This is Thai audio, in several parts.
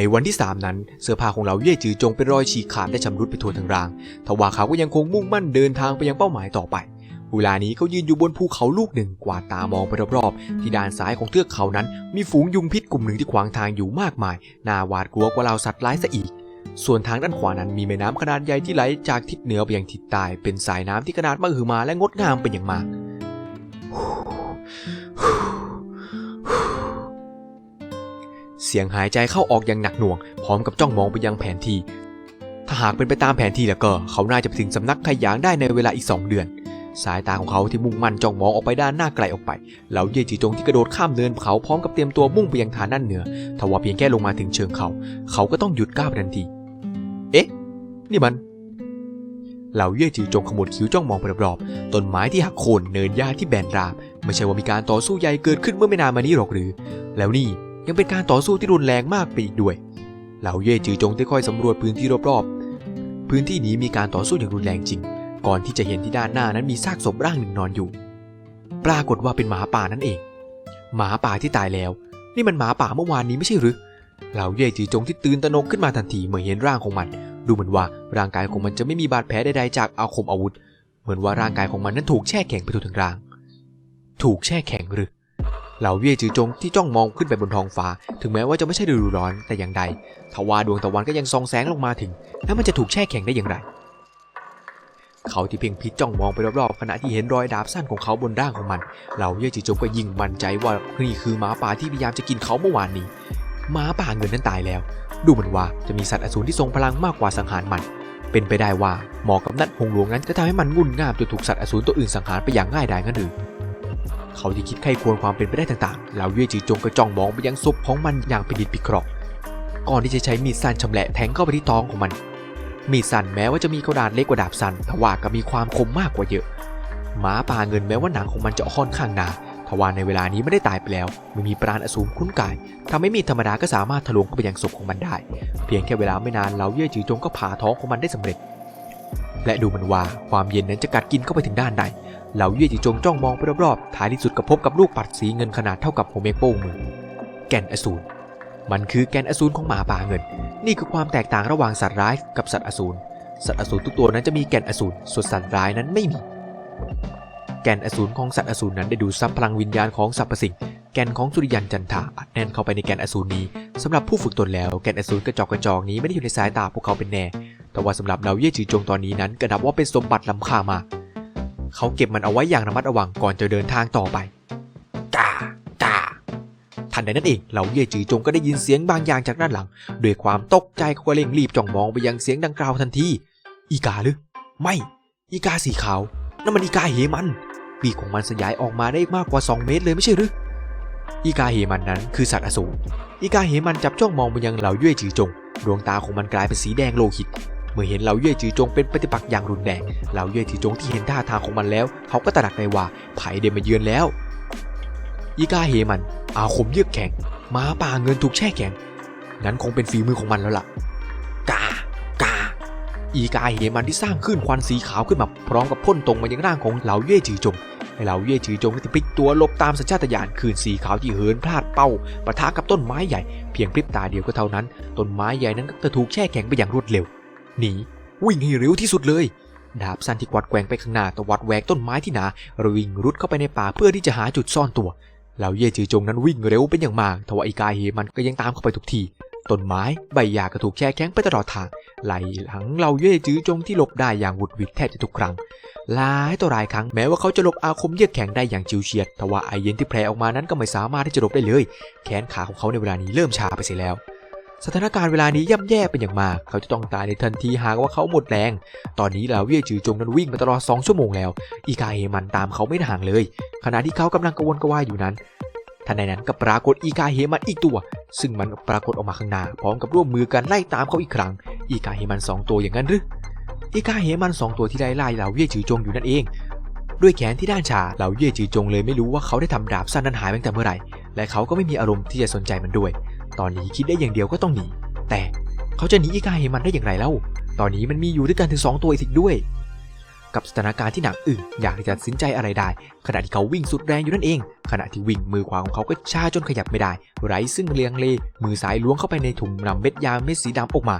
ในวันที่ 3 นั้น เสื้อผ้าของเหล่าเย่จือจงเป็นรอยฉีกขาดและชำรุดไปทั่วทั้งราง ทว่าเขาก็ยังคงมุ่งมั่นเดินทางไปยังเป้าหมายต่อไป เวลานี้เขายืนอยู่บนภูเขาลูกหนึ่งกวาดตามองไปรอบๆ ที่ด้านซ้ายของเทือกเขานั้น มีฝูงยุงพิษกลุ่มหนึ่งที่ขวางทางอยู่มากมาย น่าหวาดกลัวกว่าเราสัตว์ร้ายซะอีกส่วนทางด้านขวานั้นมีแม่น้ำขนาดใหญ่ที่ไหลจากทิศเหนือไปยังทิศใต้เป็นสายน้ำที่ขนาดมหึมาและงดงามเป็นอย่างมาก เสียงหายใจเข้าออกอย่างหนักหน่วง พร้อมกับจ้องมองไปยังแผนที่ ถ้าหากเป็นไปตามแผนที่แล้วก็ เขาน่าจะไปถึงสำนักขยางได้ในเวลาอีก 2 เดือน สายตาของเขาที่มุ่งมั่นจ้องมองออกไปด้านหน้าไกลออกไป เหล่าเย่จีจงที่กระโดดข้ามเนินเขาพร้อมกับเตรียมตัวมุ่งไปยังฐานด้านเหนือทว่าเพียงแค่ลงมาถึงเชิงเขา เขาก็ต้องหยุดก้าวทันที เอ๊ะ นี่มันเหล่าเย่จีจงขมวดคิ้วจ้องมองไปรอบๆ ต้นไม้ที่หักโค่นเนินหญ้าที่แบนราบ ไม่ใช่ว่ามีการต่อสู้ใหญ่เกิดขึ้นเมื่อไม่นานมานี้หรอกหรือ แล้วนี่ ยังเป็นการต่อสู้ที่รุนแรงมากไปอีกด้วย เหล่าเย่จือจงได้ค่อยสำรวจพื้นที่รอบๆ พื้นที่นี้มีการต่อสู้อย่างรุนแรงจริง ก่อนที่จะเห็นที่ด้านหน้านั้นมีซากศพร่างหนึ่งนอนอยู่ ปรากฏว่าเป็นหมาป่านั่นเอง หมาป่าที่ตายแล้ว นี่มันหมาป่าเมื่อวานนี้ไม่ใช่หรือ เหล่าเย่จือจงที่ตื่นตระหนกขึ้นมาทันทีเมื่อเห็นร่างของมัน ดูเหมือนว่าร่างกายของมันจะไม่มีบาดแผลใดๆจากอาคมอาวุธ เหมือนว่าร่างกายของมันนั้นถูกแช่แข็งไปทั่วทั้งร่าง ถูกแช่แข็งหรือ เหล่าเย่จือจงที่จ้องมองขึ้นไปบนท้องฟ้า ถึงแม้ว่าจะไม่ใช่ฤดูร้อนแต่อย่างใดทว่าดวงตะวันก็ยังส่องแสงลงมาถึง แล้วมันจะถูกแช่แข็งได้อย่างไร เขาที่เพ่งพิษจ้องมองไปรอบๆขณะที่เห็นรอยดาบสั้นของเขาบนร่างของมัน เหล่าเย่จือจงก็ยิ่งมั่นใจว่านี่คือหมาป่าที่พยายามจะกินเขาเมื่อวานนี้หมาป่าเงินนั้นตายแล้ว ดูเหมือนว่าจะมีสัตว์อสูรที่ทรงพลังมากกว่าสังหารมัน เป็นไปได้ว่าหมอกับนัดหงหลวงนั้นจะทำให้มันงุ่นง่ามจนถูกสัตว์อสูรตัวอื่นสังหารไปอย่างง่ายดายงั้นหรือ เขาที่คิดไข้ควรความเป็นไปได้ต่างๆเหล่าเย่จือจงก็จ้องมองไปยังศพของมันอย่างเป็นดิดปิเคราะห์ก่อนที่จะใช้มีดสั้นชำแหละแทงเข้าไปที่ท้องของมัน มีดสั้นแม้ว่าจะมีกระดาษเล็กกว่าดาบสั้นแต่ว่าก็มีความคมมากกว่าเยอะ หมาป่าเงินแม้ว่าหนังของมันจะค่อนข้างหนาทว่าในเวลานี้ไม่ได้ตายไปแล้วมันมีปราณอสูรคุ้นกายทำให้มีดธรรมดาก็สามารถทะลวงเข้าไปยังศพของมันได้ เพียงแค่เวลาไม่นานเหล่าเย่จือจงก็ผ่าท้องของมันได้สำเร็จ และดูเหมันว่าความเย็นนั้นจะกัดกินเข้าไปถึงด้านใน เหล่าเย่จือจงจ้องมองไปรอบๆท้ายที่สุดก็พบกับลูกปัดสีเงินขนาดเท่ากับหัวเมฆโป้งมือ แก่นอสูร มันคือแก่นอสูรของหมาป่าเงิน นี่คือความแตกต่างระหว่างสัตว์ร้ายกับสัตว์อสูร สัตว์อสูรทุกตัวนั้นจะมีแก่นอสูร ส่วนสัตว์ร้ายนั้นไม่มี แก่นอสูรของสัตว์อสูรนั้นได้ดูดซับพลังวิญญาณของสรรพสิ่ง แก่นของสุริยันจันทาอัดแน่นเข้าไปในแก่นอสูรนี้สำหรับผู้ฝึกตนแล้วแก่นอสูรกระจอกกระจอกนี้ไม่ได้อยู่ในสายตาพวกเขาเป็นแน่ แต่ว่าสำหรับเราเย่จือจงตอนนี้นั้นก็นับว่าเป็นสมบัติล้ำค่ามาก เขาเก็บมันเอาไว้อย่างระมัดระวังก่อนจะเดินทางต่อไปกากาทันใดนั้นเองเหล่าเย่จือจงก็ได้ยินเสียงบางอย่างจากด้านหลังด้วยความตกใจเขาก็เร่งรีบจ้องมองไปยังเสียงดังกล่าวทันทีอีกาหรือ ไม่ อีกาสีขาวนั่นมันอีกาเหมันปีกของมันสยายออกมาได้มากกว่า 2 เมตรเลยไม่ใช่หรืออีกาเหมันนั้นคือสัตว์อสูรอีกาเหมันจับจ้องมองไปยังเหล่าเย่จือจง ดวงตาของมันกลายเป็นสีแดงโลหิต เมื่อเห็นเหล่าเย่จือจงเป็นปฏิปักษ์อย่างรุนแรงเหล่าเย่จือจงที่เห็นท่าทางของมันแล้ว เขาก็ตระหนักได้ว่าไผ่เดมาเยือนแล้ว อีกาเหมัน อาคมเยือกแข็งหมาป่าเงินถูกแช่แข็งนั้นคงเป็นฝีมือของมันแล้วล่ะ กากา อีกาเหมันที่สร้างขึ้นควันสีขาวขึ้นมาพร้อมกับพ่นตรงมายังร่างของเหล่าเย่จือจงให้เหล่าเย่จือจงที่พลิกตัวหลบตามสัญชาตญาณคืนสีขาวที่เหินพลาดเป้าปะทะกับต้นไม้ใหญ่เพียงพริบตาเดียวก็เท่านั้นต้นไม้ใหญ่นั้นก็จะถูกแช่แข็งไปอย่างรวดเร็ว หนีวิ่งให้เร็วที่สุดเลย ดาบสั้นที่กวัดแกว่งไปข้างหน้าตวัดแหวกต้นไม้ที่หนาวิ่งรุดเข้าไปในป่าเพื่อที่จะหาจุดซ่อนตัวเหล่าเย่จือจงนั้นวิ่งเร็วเป็นอย่างมากทว่าอีกาเหมันก็ยังตามเข้าไปทุกทีต้นไม้ใบหญ้าก็ถูกแช่แข็งไปตลอดทางไหลหลังเหล่าเย่จือจงที่หลบได้อย่างหวุดหวิดแทบจะทุกครั้งหลายต่อหลายครั้งแม้ว่าเขาจะหลบอาคมเยือกแข็งได้อย่างจิวเฉียดทว่าไอเย็นที่แผ่ออกมานั้นก็ไม่สามารถที่จะหลบได้เลย แขนขาของเขาในเวลานี้เริ่มชาไปเสียแล้ว สถานการณ์เวลานี้ย่ำแย่เป็นอย่างมาก เขาจะต้องตายในทันทีหากว่าเขาหมดแรง ตอนนี้เหล่าเย่จือจงนั้นวิ่งมาตลอด 2 ชั่วโมงแล้ว อีกาเฮมันตามเขาไม่ห่างเลย ขณะที่เขากำลังกระวนกระวายอยู่นั้นทันใดนั้นก็ปรากฏอีกาเฮมันอีกตัว ซึ่งมันปรากฏออกมาข้างหน้าพร้อมกับร่วมมือกันไล่ตามเขาอีกครั้ง อีกาเฮมันสองตัวอย่างนั้นหรืออีกาเฮมันสองตัวที่ไล่ไล่เหล่าเย่จือจงอยู่นั่นเอง ด้วยแขนที่ด้านชาเหล่าเย่จือจงเลยไม่รู้ว่าเขาได้ทำดาบสั้นนั้นหายไปตั้งแต่เมื่อไหร่และเขาก็ไม่มีอารมณ์ที่จะสนใจมันด้วย ตอนนี้คิดได้อย่างเดียวก็ต้องหนี แต่เขาจะหนีอีกาเฮมันได้อย่างไรเล่า ตอนนี้มันมีอยู่ด้วยกันถึงสองตัวอีกด้วย กับสถานการณ์ที่หนักอึ้งอยากที่จะตัดสินใจอะไรได้ ขณะที่เขาวิ่งสุดแรงอยู่นั่นเอง ขณะที่วิ่งมือขวาของเขาก็ชาจนขยับไม่ได้ ไร้ซึ่งเลียงเล มือซ้ายล้วงเข้าไปในถุงนำเม็ดยาเม็ดสีดำออกมา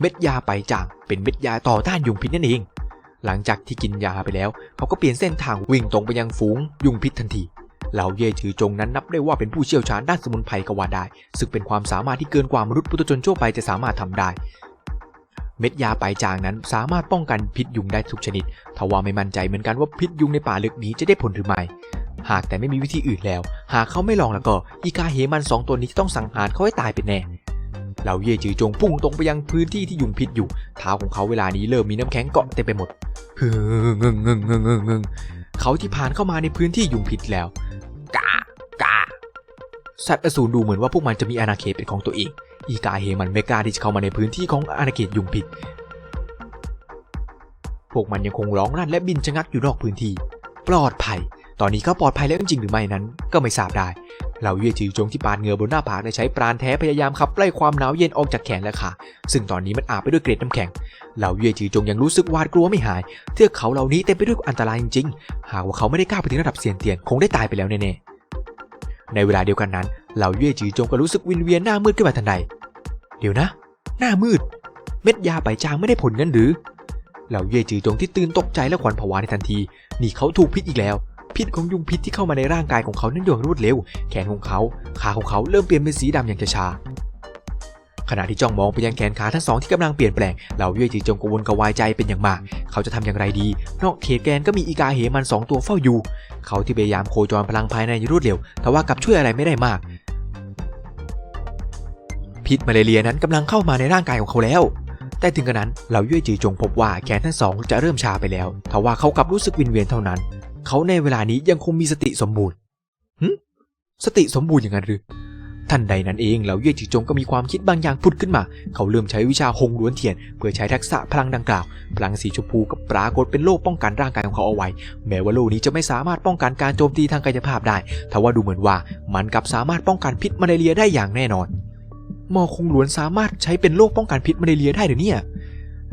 เม็ดยาไปจางเป็นเม็ดยาต่อต้านยุงพิษนั่นเอง หลังจากที่กินยาไปแล้ว เขาก็เปลี่ยนเส้นทางวิ่งตรงไปยังฝูงยุงพิษทันที เหล่าเย่ถือจงนั้นนับได้ว่าเป็นผู้เชี่ยวชาญด้านสมุนไพรก็ว่าได้ ซึ่งเป็นความสามารถที่เกินกว่ามนุษย์ปุถุชนทั่วไปจะสามารถทำได้ เม็ดยาปลายจางนั้นสามารถป้องกันพิษยุงได้ทุกชนิดทว่าไม่มั่นใจเหมือนกันว่าพิษยุงในป่าลึกนี้จะได้ผลหรือไม่ หากแต่ไม่มีวิธีอื่นแล้ว หากเขาไม่ลองแล้วก็ อีกาเหมันสองตัวนี้จะต้องสังหารเขาให้ตายเป็นแน่เหล่าเย่จือจงพุ่งตรงไปยังพื้นที่ที่ยุงพิษอยู่ เท้าของเขาเวลานี้เริ่มมีน้ำแข็งเกาะเต็มไปหมดเงึงเงึงเงึงเงึง เขาที่ผ่านเข้ามาในพื้นที่ยุงพิษแล้ว กากาสัตว์อสูรดูเหมือนว่าพวกมันจะมีอาณาเขตเป็นของตัวเอง อีกาเฮมันไม่กล้าที่จะเข้ามาในพื้นที่ของอาณาเขตยุงพิษ พวกมันยังคงร้องรั่นและบินชะงักอยู่นอกพื้นที่ ปลอดภัย ตอนนี้เขาปลอดภัยแล้วจริงๆหรือไม่นั้น ก็ไม่ทราบได้ เหล่าเย่จือจงที่ปาดเหงื่อบนหน้าผากได้ใช้ปราณแท้พยายามขับไล่ความหนาวเย็นออกจากแขนและขาซึ่งตอนนี้มันอาบไปด้วยเกล็ดน้ำแข็ง เหล่าเย่จือจงยังรู้สึกหวาดกลัวไม่หาย เทือกเขาเหล่านี้เต็มไปด้วยอันตรายจริงๆ หากว่าเขาไม่ได้ก้าวไปถึงระดับเซียนเตียนคงได้ตายไปแล้วแน่ๆ ในเวลาเดียวกันนั้น เหล่าเย่จือจงก็รู้สึกวินเวียนหน้ามืดขึ้นมาทันใด เดี๋ยวนะ หน้ามืด เม็ดยาไปจางไม่ได้ผลงั้นหรือ เหล่าเย่จือจงที่ตื่นตกใจและขวัญผวาในทันที นี่เขาถูกพิษอีกแล้ว พิษของยุงพิษที่เข้ามาในร่างกายของเขานั้นอย่างรวดเร็ว แขนของเขา ขาของเขาเริ่มเปลี่ยนเป็นสีดำอย่างช้าๆขณะที่จ้องมองไปยังแขนขาทั้งสองที่กำลังเปลี่ยนแปลง เหล่าเย่จือจงกังวลกระวายใจเป็นอย่างมาก เขาจะทำอย่างไรดี นอกเขตแกนก็มีอีกาเหมันสองตัวเฝ้าอยู่ เขาที่พยายามโคจรพลังภายในอย่างรวดเร็ว แต่ว่ากลับช่วยอะไรไม่ได้มาก พิษมาเลเรียนั้นกำลังเข้ามาในร่างกายของเขาแล้ว แต่ถึงกระนั้นเหล่าเย่จือจงพบว่าแขนทั้งสองจะเริ่มชาไปแล้วทว่าเขากลับรู้สึกวินเวียนเท่านั้น เขาในเวลานี้ยังคงมีสติสมบูรณ์หึสติสมบูรณ์อย่างนั้นหรือทันใดนั้นเองเหล่าเย่จือจงก็มีความคิดบางอย่างผุดขึ้นมา เขาเริ่มใช้วิชาหงล้วนเทียน เพื่อใช้ทักษะพลังดังกล่าว พลังสีชมพูกับปรากฏเป็นโล่ป้องกันร่างกายของเขาเอาไว้ แม้ว่าโล่นี้จะไม่สามารถป้องกันการโจมตีทางกายภาพได้ทว่าดูเหมือนว่ามันกลับสามารถป้องกันพิษมาเลเรียได้อย่างแน่นอนหมอคงหลวนสามารถใช้เป็นโรคป้องกันพิษมาเลเรียได้หรือเนี่ย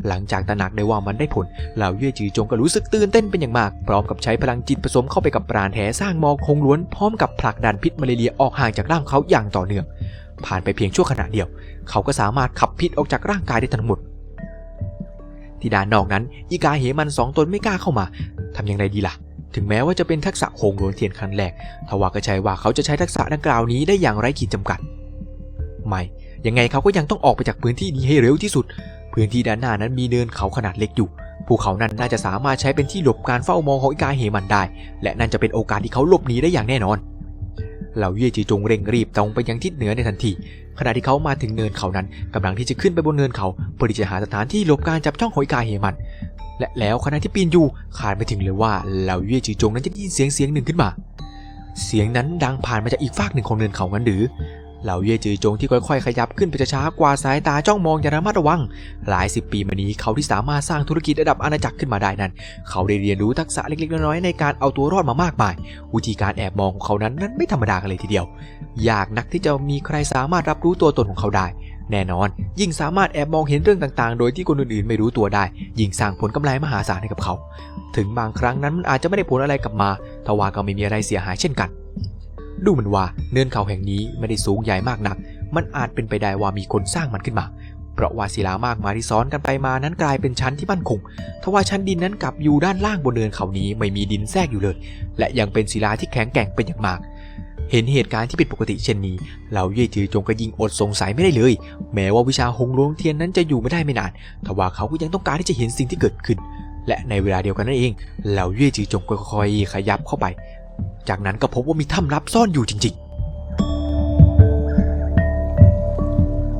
หลังจากตระหนักได้ว่ามันได้ผล เหล่าเย่จือจงก็รู้สึกตื่นเต้นเป็นอย่างมาก พร้อมกับใช้พลังจิตผสมเข้าไปกับปราณแท้สร้างมอคงหลวนพร้อมกับผลักดันพิษมาเลเรียออกห่างจากร่างเขาอย่างต่อเนื่อง ผ่านไปเพียงชั่วขณะเดียว เขาก็สามารถขับพิษออกจากร่างกายได้ทั้งหมดที่ด้านนอกนั้น อีกาเหมันสองตนไม่กล้าเข้ามาทำอย่างไรดีล่ะ ถึงแม้ว่าจะเป็นทักษะโงหลวนเทียนครั้งแรกทว่าก็ใช่ว่าเขาจะใช้ทักษะดังกล่าวนี้ได้อย่างไร้ขีดจำกัด ไม่ ยังไงเขาก็ยังต้องออกไปจากพื้นที่นี้ให้เร็วที่สุด พื้นที่ด้านหน้านั้นมีเนินเขาขนาดเล็กอยู่ ภูเขานั้นน่าจะสามารถใช้เป็นที่หลบการเฝ้ามองของอีกาเหมันได้ และนั่นจะเป็นโอกาสที่เขาหลบหนีได้อย่างแน่นอน เหล่าเย่จีจงเร่งรีบตรงไปยังทิศเหนือในทันที ขณะที่เขามาถึงเนินเขานั้นกำลังที่จะขึ้นไปบนเนินเขาเพื่อที่จะหาสถานที่หลบการจับจ้องของอีกาเหมัน และแล้วขณะที่ปีนอยู่ขาดไม่ถึงเลยว่าเหล่าเย่จีจงนั้นจะได้ยินเสียงเสียงหนึ่งขึ้นมาเสียงนั้นดังผ่านมาจากอีกฟากหนึ่งของเนินเขางั้นหรือ เหล่าเย่จือจงที่ค่อยๆ ขยับขึ้นไปช้าๆกว่าสายตาจ้องมองอย่างระมัดระวัง หลายสิบปีมานี้เขาที่สามารถสร้างธุรกิจระดับอาณาจักรขึ้นมาได้นั้น เขาได้เรียนรู้ทักษะเล็กๆ น้อยๆ ในการเอาตัวรอดมามากมาย วิธีการแอบมองของเขานั้นนั้นไม่ธรรมดากันเลยทีเดียว ยากนักที่จะมีใครสามารถรับรู้ตัวตนของเขาได้ แน่นอน ยิ่งสามารถแอบมองเห็นเรื่องต่างๆ โดยที่คนอื่นๆ ไม่รู้ตัวได้ ยิ่งสร้างผลกำไรมหาศาลให้กับเขา ถึงบางครั้งนั้นมันอาจจะไม่ได้ผลอะไรกลับมาทว่าก็ไม่มีอะไรเสียหายเช่นกัน ดูเหมือนว่าเนินเขาแห่งนี้ไม่ได้สูงใหญ่มากนัก มันอาจเป็นไปได้ว่ามีคนสร้างมันขึ้นมา เพราะว่าศิลามากมายที่ซ้อนกันไปมานั้นกลายเป็นชั้นที่มั่นคง ทว่าชั้นดินนั้นกลับอยู่ด้านล่างบนเนินเขานี้ไม่มีดินแทรกอยู่เลย และยังเป็นศิลาที่แข็งแกร่งเป็นอย่างมากเห็นเหตุการณ์ที่ผิดปกติเช่นนี้เหล่าเย่จือจงก็ยิงอดสงสัยไม่ได้เลย แม้ว่าวิชาหงลวงเทียนนั้นจะอยู่ไม่ได้ไม่นาน ทว่าเขาก็ยังต้องการที่จะเห็นสิ่งที่เกิดขึ้น และในเวลาเดียวกันนั่นเอง เหล่าเย่จือจงก็ค่อยๆขยับเข้าไป จากนั้นก็พบว่ามีถ้ำลับซ่อนอยู่จริงๆ